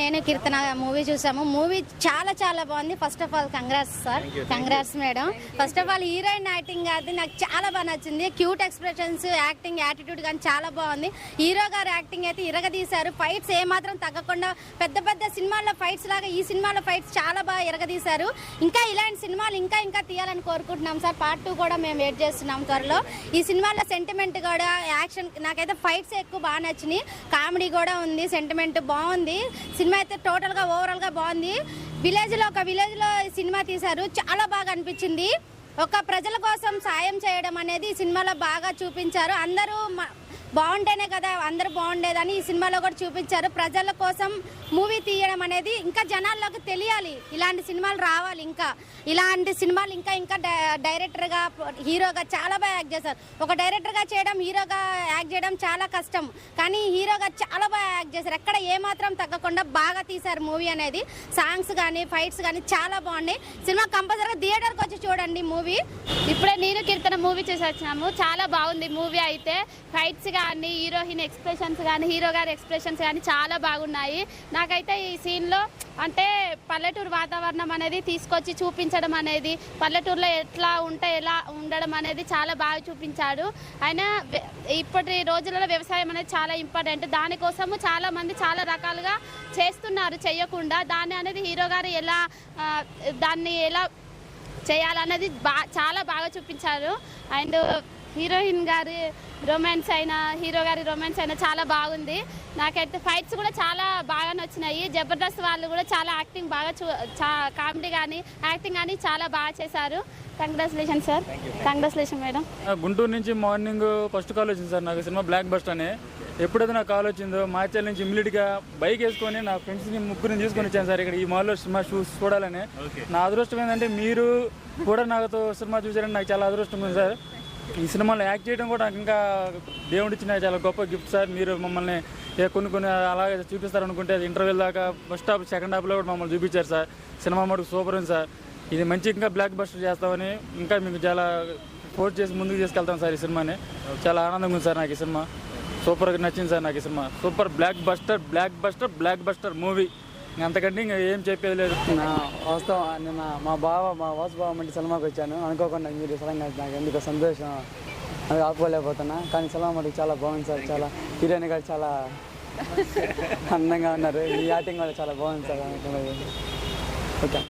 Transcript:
నేను కీర్తన మూవీ చూసాము. మూవీ చాలా చాలా బాగుంది. First of all congrats sir congrats madam first of all heroine acting అది నాకు చాలా బాగా నచ్చింది. క్యూట్ ఎక్స్ప్రెషన్స్ యాక్టింగ్ యాటిట్యూడ్ కానీ చాలా బాగుంది. హీరో గారు యాక్టింగ్ అయితే ఇరగదీశారు. ఫైట్స్ ఏమాత్రం తగ్గకుండా పెద్ద పెద్ద సినిమాల్లో ఫైట్స్ లాగా ఈ సినిమాలో ఫైట్స్ చాలా బాగా ఇరగదీశారు. ఇంకా ఇలాంటి సినిమాలు ఇంకా ఇంకా తీయాలని కోరుకుంటున్నాం సార్ పార్ట్ టూ కూడా మేము వెయిట్ చేస్తున్నాం త్వరలో. ఈ సినిమాలో సెంటిమెంట్ కూడా యాక్షన్ నాకైతే ఫైట్స్ ఎక్కువ బాగా నచ్చినాయి. కామెడీ కూడా ఉంది సెంటిమెంట్ బాగుంది. సినిమా అయితే టోటల్గా ఓవరాల్గా బాగుంది. విలేజ్లో ఒక విలేజ్లో సినిమా తీశారు. చాలా బాగా అనిపించింది. ఒక ప్రజల కోసం సాయం చేయడం అనేది ఈ సినిమాలో బాగా చూపించారు. అందరూ బాగుంటేనే కదా అందరూ బాగుండేదని ఈ సినిమాలో కూడా చూపించారు. ప్రజల కోసం మూవీ తీయడం అనేది ఇంకా జనాల్లోకి తెలియాలి. ఇలాంటి సినిమాలు రావాలి ఇంకా. ఇలాంటి సినిమాలు ఇంకా ఇంకా డై- డైరెక్టర్గా హీరోగా చాలా బాగా యాక్ట్ చేశారు. ఒక డైరెక్టర్గా చేయడం హీరోగా యాక్ట్ చేయడం చాలా కష్టం. కానీ హీరోగా చాలా బాగా యాక్ట్ చేశారు. ఎక్కడ ఏమాత్రం తగ్గకుండా బాగా తీశారు మూవీ అనేది. సాంగ్స్ కానీ ఫైట్స్ కానీ చాలా బాగున్నాయి. సినిమా కంపల్సరీగా థియేటర్కి వచ్చి చూడండి మూవీ ఇప్పుడే నేను కీర్తన మూవీ చూసి వచ్చినాము. చాలా బాగుంది మూవీ అయితే. ఫైట్స్ కానీ హీరోయిన్ ఎక్స్ప్రెషన్స్ కానీ హీరో గారి ఎక్స్ప్రెషన్స్ కానీ చాలా బాగున్నాయి. నాకైతే ఈ సీన్లో అంటే పల్లెటూరు వాతావరణం అనేది తీసుకొచ్చి చూపించడం అనేది పల్లెటూరులో ఎట్లా ఉంటే ఎలా ఉండడం అనేది చాలా బాగా చూపించాడు. అయినా ఇప్పటి రోజులలో వ్యవసాయం అనేది చాలా ఇంపార్టెంట్. దానికోసము చాలా మంది చాలా రకాలుగా చేస్తున్నారు చేయకుండా. దాన్ని అనేది హీరో గారు ఎలా దాన్ని ఎలా చేయాలన్నది బా చాలా బాగా చూపించారు. అండ్ హీరోయిన్ గారి రొమాన్స్ అయినా హీరో గారి రొమాన్స్ అయినా చాలా బాగుంది. నాకైతే ఫైట్స్ కూడా చాలా బాగా నచ్చినాయి జబర్దస్త్ వాళ్ళు కూడా చాలా యాక్టింగ్ బాగా చూ కామెడీ కానీ యాక్టింగ్ కానీ చాలా బాగా చేశారు. Congratulation sir congratulation madam Guntur నుంచి మార్నింగ్ ఫస్ట్ కాల్ వచ్చింది సార్ నాకు సినిమా బ్లాక్ బస్ట్ అని. ఎప్పుడైతే నాకు కాల్ వచ్చిందో మాచల్ నుంచి ఇమ్మీడియట్గా బైక్ వేసుకొని నా ఫ్రెండ్స్ని ముగ్గురిని తీసుకొని వచ్చాను సార్ ఇక్కడ ఈ మాల్లో సినిమా షూస్ చూడాలని. నా అదృష్టం ఏంటంటే మీరు కూడా నాతో సినిమా చూసారని నాకు చాలా అదృష్టం ఉంది సార్ ఈ సినిమాలో యాక్ట్ చేయడం కూడా నాకు ఇంకా దేవుడిచ్చిన చాలా గొప్ప గిఫ్ట్ సార్. మీరు మమ్మల్ని కొన్ని కొన్ని అలాగే చూపిస్తారనుకుంటే అది దాకా ఫస్ట్ హాఫ్ సెకండ్ హాఫ్లో కూడా మమ్మల్ని చూపించారు సార్. సినిమా మటుకు సూపర్ ఉంది సార్. ఇది మంచి ఇంకా బ్లాక్ బస్టర్ చేస్తామని ఇంకా మీకు చాలా ఫోర్స్ చేసి ముందుకు తీసుకెళ్తాం సార్ ఈ సినిమాని. చాలా ఆనందంగా ఉంది సార్ నాకు ఈ సినిమా. సూపర్గా నచ్చింది సార్ నాకు ఈ cinema. Super blockbuster blockbuster blockbuster movie అంతకంటే ఇంకా ఏం చెప్పేది లేదు. నా వాస్తవం నిన్న మా బావ మా వాసు బావ మంటి సినిమాకి వచ్చాను. అనుకోకుండా మీరు సడన్గా నాకు ఎందుకో సంతోషం అది ఆపుకోలేకపోతున్నా. కానీ సినిమా మటుకు చాలా బాగుంది సార్ చాలా హీరోయిన్ గారు చాలా అందంగా ఉన్నారు. ఈ యాక్టింగ్ కూడా చాలా బాగుంది సార్ అనుకున్నది ఓకే.